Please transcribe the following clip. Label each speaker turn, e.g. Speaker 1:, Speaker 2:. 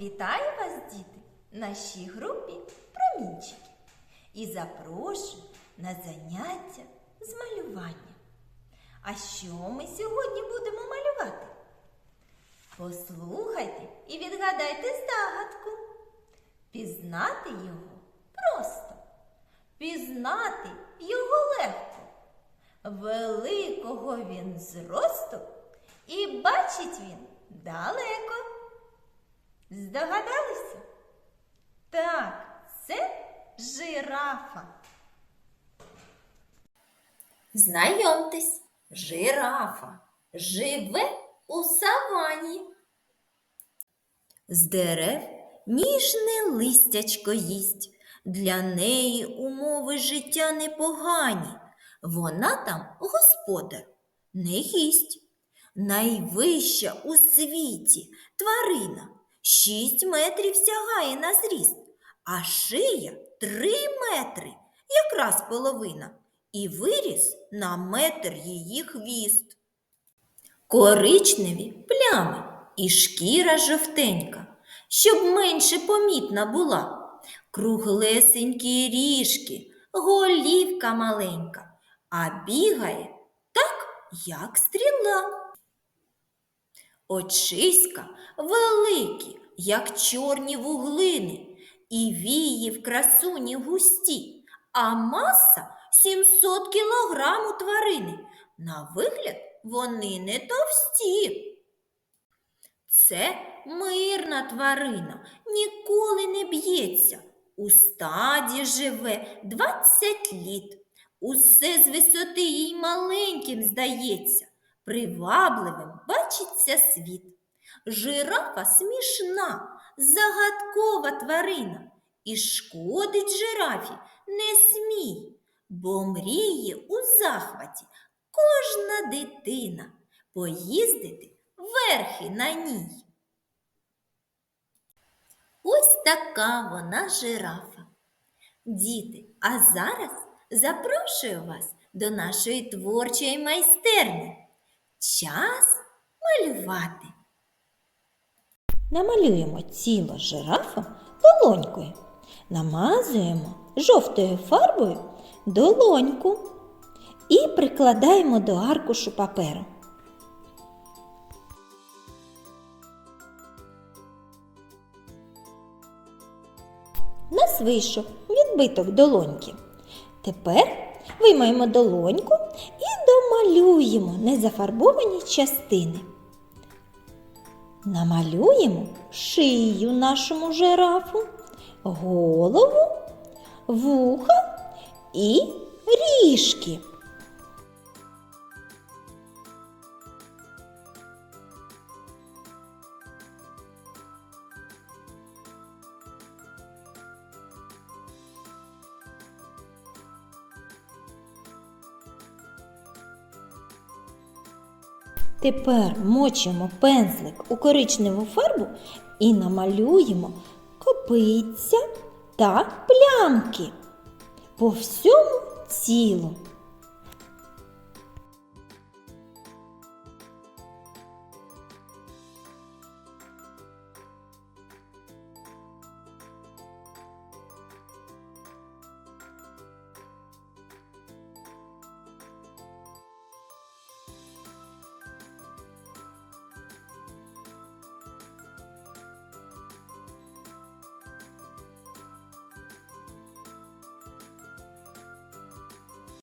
Speaker 1: Вітаю вас, діти, нашій групі промінчики і запрошую на заняття з малювання. А що ми сьогодні будемо малювати? Послухайте і відгадайте здогадку. Пізнати його просто, пізнати його легко. Великого він зросту і бачить він далеко. Здогадалися? Так, це жирафа. Знайомтесь, жирафа живе у савані. З дерев ніжне листячко їсть. Для неї умови життя непогані. Вона там господар, не гість. Найвища у світі тварина шість метрів сягає на зріст, а шия три метри, якраз половина, і виріс на метр її хвіст. Коричневі плями і шкіра жовтенька, щоб менше помітна була. Круглесенькі ріжки, голівка маленька, а бігає так, як стріла. Очиська великі, як чорні вуглини, і вії в красуні густі, а маса 700 кілограм у тварини. На вигляд вони не товсті. Це мирна тварина, ніколи не б'ється. У стаді живе 20 літ. Усе з висоти їй маленьким здається, привабливим бачиться світ. Жирафа смішна, загадкова тварина, і шкодить жирафі не смій, бо мріє у захваті кожна дитина поїздити верхи на ній. Ось така вона жирафа. Діти, а зараз запрошую вас до нашої творчої майстерні. Час малювати.
Speaker 2: Намалюємо тіло жирафа долонькою. Намазуємо жовтою фарбою долоньку і прикладаємо до аркушу паперу. У нас вийшов відбиток долоньки. Тепер виймаємо долоньку домалюємо незафарбовані частини. Намалюємо шию нашому жирафу, голову, вуха і ріжки. Тепер мочимо пензлик у коричневу фарбу і намалюємо копиця та плямки по всьому тілу.